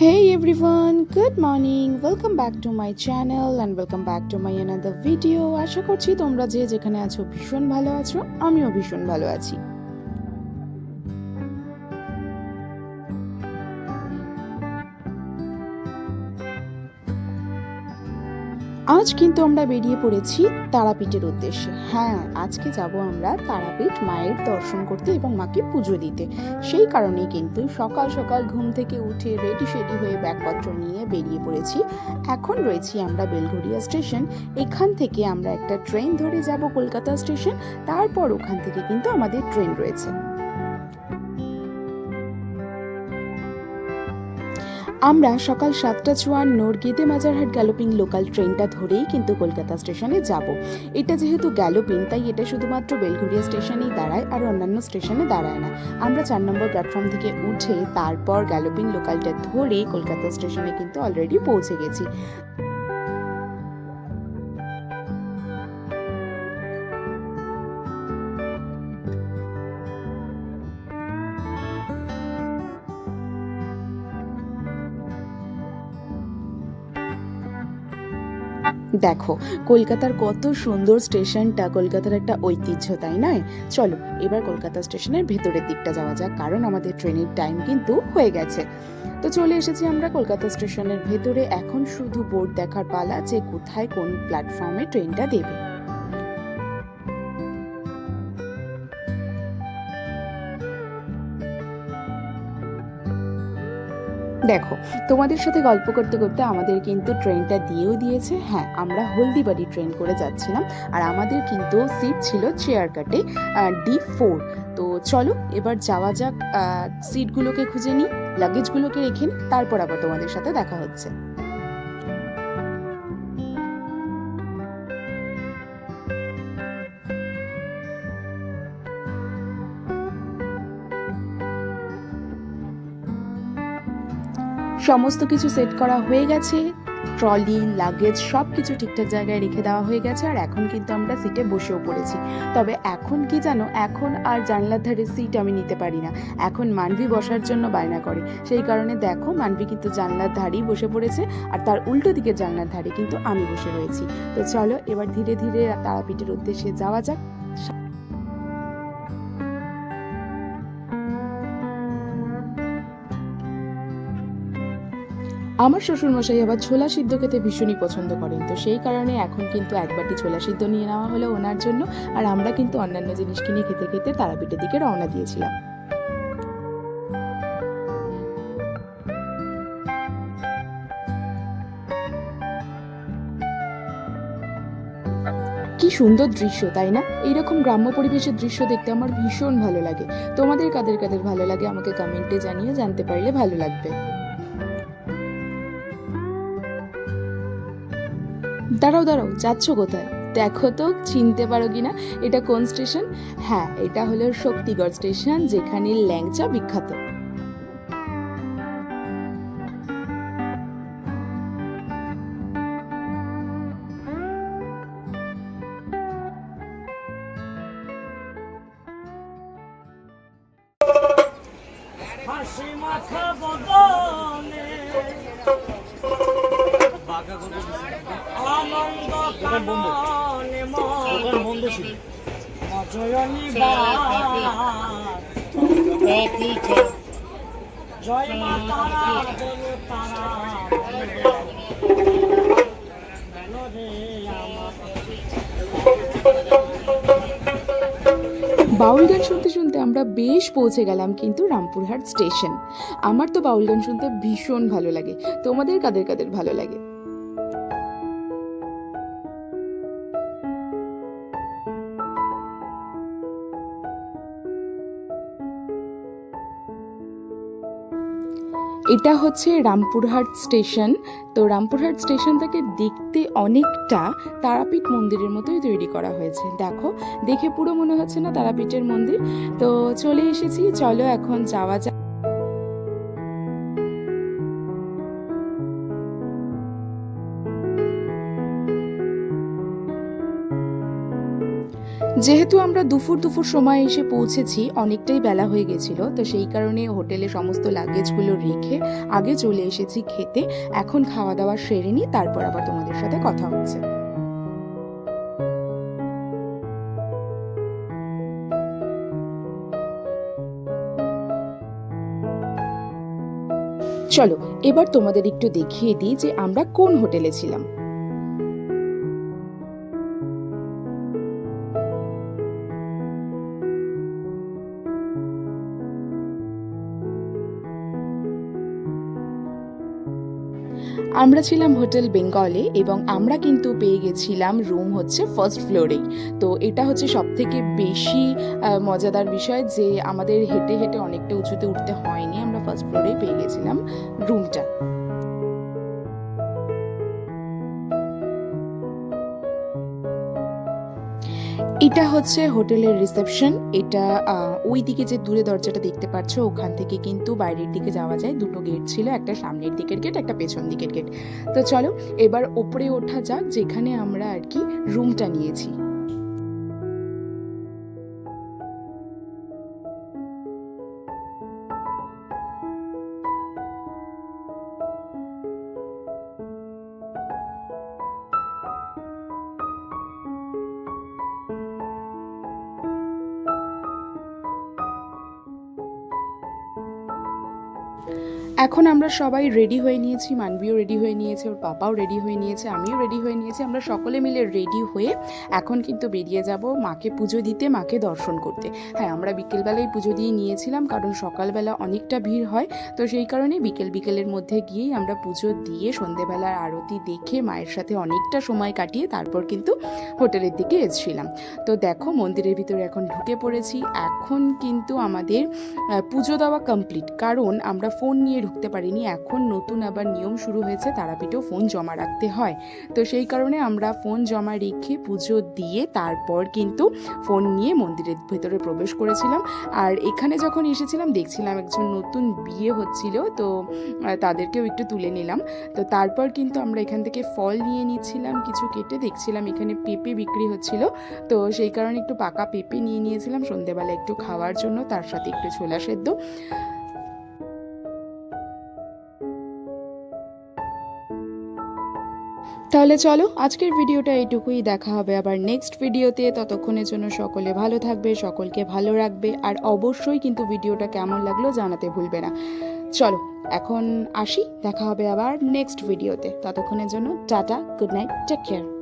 Hey everyone, good morning. Welcome back to my channel and welcome back to my another video. আশা করছি তোমরা যে যেখানে আছো ভীষণ ভালো আছো আমিও ভীষণ ভালো আছি আজ কিন্তু আমরা বেরিয়ে পড়েছি তারাপীঠের উদ্দেশ্যে। হ্যাঁ আজকে যাব আমরা তারাপীঠ মায়ের দর্শন করতে এবং মাকে পুজো দিতে। সেই কারণেই কিন্তু সকাল সকাল ঘুম থেকে উঠে রেডি শেডি হয়ে ব্যাগপত্র নিয়ে বেরিয়ে পড়েছি। এখন রয়েছি আমরা বেলঘড়িয়া স্টেশন। এখান থেকে আমরা একটা ট্রেন ধরে যাব কলকাতা স্টেশন। তারপর ওখান থেকে কিন্তু আমাদের ট্রেন রয়েছে। আমরা সকাল সাতটা চুয়ান্নর গেদে মাজারহাট গ্যালোপিং লোকাল ট্রেনটা ধরেই কিন্তু কলকাতা স্টেশনে যাব। এটা যেহেতু গ্যালোপিং, তাই এটা শুধুমাত্র বেলঘরিয়া স্টেশনেই দাঁড়ায়, আর অন্যান্য স্টেশনে দাঁড়ায় না। আমরা চার নম্বর প্ল্যাটফর্ম থেকে উঠে তারপর গ্যালোপিং লোকালটা ধরে কলকাতা স্টেশনে কিন্তু অলরেডি পৌঁছে গেছি। দেখো, কলকাতার কত সুন্দর স্টেশনটা, কলকাতার একটা ঐতিহ্য, তাই নয়? চলো, এবার কলকাতা স্টেশনের ভেতরের দিকটা যাওয়া যাক, কারণ আমাদের ট্রেনের টাইম কিন্তু হয়ে গেছে। তো চলে এসেছি আমরা কলকাতা স্টেশনের ভেতরে, এখন শুধু বোর্ড দেখার পালা যে কোথায় কোন প্ল্যাটফর্মে ট্রেনটা দেবে। দেখো, তোমাদের সাথে গল্প করতে করতে আমাদের কিন্তু ট্রেনটা দিয়েও দিয়েছে। হ্যাঁ আমরা হলদিবাড়ি ট্রেন করে যাচ্ছিলাম। আর আমাদের কিন্তু সিট ছিল চেয়ার কাটে ডি ফোর তো চলো, এবার যাওয়া যাক সিটগুলোকে খুঁজে নিই লাগেজগুলোকে রেখে নিই, তারপর আবার তোমাদের সাথে দেখা হচ্ছে। সমস্ত কিছু সেট করা হয়ে গেছে। ট্রলি, লাগেজ সব কিছু ঠিকঠাক জায়গায় রেখে দেওয়া হয়ে গেছে আর এখন কিন্তু আমরা সিটে বসেও পড়েছি। তবে এখন কি জানো? এখন আর জানলার ধারে সিট আমি নিতে পারি না। এখন মানভি বসার জন্য বায়না করে। সেই কারণে দেখো, মানভি কিন্তু জানলার ধারেই বসে পড়েছে আর তার উল্টো দিকে জানলার ধারে কিন্তু আমি বসে রয়েছি। তো চলো এবার ধীরে ধীরে তারাপীঠের উদ্দেশ্যে যাওয়া যাক। আমার শ্বশুরমশাই আবার ছোলা সিদ্ধ খেতে ভীষণই পছন্দ করেন, তো সেই কারণে এখন কিন্তু এক বাটি ছোলা সিদ্ধ নিয়ে নেওয়া হলো ওনার জন্য, আর আমরা কিন্তু অন্যান্য জিনিস কিনে খেতে খেতে তারাপীঠের দিকে রওনা দিয়েছিলাম। কি সুন্দর দৃশ্য, তাই না? এইরকম গ্রাম্য পরিবেশের দৃশ্য দেখতে আমার ভীষণ ভালো লাগে। তোমাদের কাদের কাদের ভালো লাগে আমাকে কমেন্টে জানিয়ে জানতে পারলে ভালো লাগবে। দাঁড়াও দাঁড়াও, যাচ্ছ কোথায়? দেখো তো, চিনতে পারো কিনা এটা কোন স্টেশন? হ্যাঁ এটা হলো শক্তিগড় স্টেশন, যেখানে ল্যাংচা বিখ্যাত। জয় মা তারা। বাউল গান শুনতে শুনতে আমরা বেশ পৌঁছে গেলাম কিন্তু রামপুরহাট স্টেশন। আমার তো বাউল গান শুনতে ভীষণ ভালো লাগে। তোমাদের কাদের কাদের ভালো লাগে? এটা হচ্ছে রামপুরহাট স্টেশন। তো রামপুরহাট স্টেশন থেকে দেখতে অনেকটা তারাপীঠ মন্দিরের মতোই তৈরি করা হয়েছে। দেখো, দেখে পুরো মনে হচ্ছে না তারাপীঠের মন্দির। তো চলে এসেছি, চলো এখন যাওয়া যাক। যেহেতু আমরা দুপুর দুপুর সময় এসে পৌঁছেছি, অনেকটাই বেলা হয়ে গেছিল, তো সেই কারণে হোটেলে সমস্ত লাগেজগুলো রেখে আগে চলে এসেছি খেতে। এখন খাওয়া দাওয়া সেরে নিই, তারপর আবার তোমাদের সাথে কথা হচ্ছে। চলো, এবার তোমাদের একটু দেখিয়ে দিই যে আমরা কোন হোটেলে ছিলাম। আমরা ছিলাম হোটেল বেঙ্গলে এবং আমরা কিন্তু পেয়ে গেছিলাম রুম হচ্ছে ফার্স্ট ফ্লোরে। তো এটা হচ্ছে সব থেকে বেশি মজাদার বিষয় যে আমাদের হেঁটে হেঁটে অনেকটা উঁচুতে উঠতে হয়নি। আমরা ফার্স্ট ফ্লোরেই পেয়ে গেছিলাম রুমটা। এটা হচ্ছে হোটেলের রিসেপশন। এটা ওই দিকে যে দূরে দরজাটা দেখতে পাচ্ছ, ওখান থেকে কিন্তু বাইরের দিকে যাওয়া যায়। দুটো গেট ছিল, একটা সামনের দিকের গেট, একটা পেছন দিকের গেট। তো চলো, এবার ওপরে ওঠা যাক, যেখানে আমরা আর কি রুমটা নিয়েছি। এখন আমরা সবাই রেডি হয়ে নিয়েছি, মানবিও রেডি হয়ে নিয়েছে, ওর পাপাও রেডি হয়ে নিয়েছে, আমিও রেডি হয়ে নিয়েছি, আমরা সকলে মিলে রেডি হয়ে এখন কিন্তু বেরিয়ে যাব মাকে পুজো দিতে, মাকে দর্শন করতে। হ্যাঁ আমরা বিকেলবেলায় পুজো দিয়ে নিয়েছিলাম কারণ সকালবেলা অনেকটা ভিড় হয়, তো সেই কারণে বিকেল বিকেলের মধ্যে গিয়েই আমরা পুজো দিয়ে সন্ধেবেলার আরতি দেখে মায়ের সাথে অনেকটা সময় কাটিয়ে তারপর কিন্তু হোটেলের দিকে এসেছিলাম। তো দেখো মন্দিরের ভিতরে এখন ঢুকে পড়েছি, এখন কিন্তু আমাদের পুজো দেওয়া কমপ্লিট কারণ আমরা ফোন নিয়ে ঢুকতে পারিনি। এখন নতুন আবার নিয়ম শুরু হয়েছে, তারাপীঠেও ফোন জমা রাখতে হয়। তো সেই কারণে আমরা ফোন জমা রেখে পুজো দিয়ে তারপর কিন্তু ফোন নিয়ে মন্দিরের ভেতরে প্রবেশ করেছিলাম। আর এখানে যখন এসেছিলাম, দেখছিলাম একজন নতুন বিয়ে হচ্ছিল, তো তাদেরকেও একটু তুলে নিলাম। তো তারপর কিন্তু আমরা এখান থেকে ফল নিয়ে নিচ্ছিলাম, কিছু কেটে দেখছিলাম, এখানে পেঁপে বিক্রি হচ্ছিল। তো সেই কারণে একটু পাকা পেঁপে নিয়ে নিয়েছিলাম, সন্ধেবেলা একটু খাওয়ার জন্য, তার সাথে একটু ছোলা সেদ্ধ। তাহলে চলো, আজকের ভিডিওটা এইটুকুই। দেখা হবে আবার নেক্সট ভিডিওতে। ততক্ষণের জন্য সকলে ভালো থাকবে, সকলকে ভালো রাখবে, আর অবশ্যই কিন্তু ভিডিওটা কেমন লাগল জানাতে ভুলবে না। চলো, এখন আসি। দেখা হবে আবার নেক্সট ভিডিওতে। ততক্ষণের জন্য tata good night take care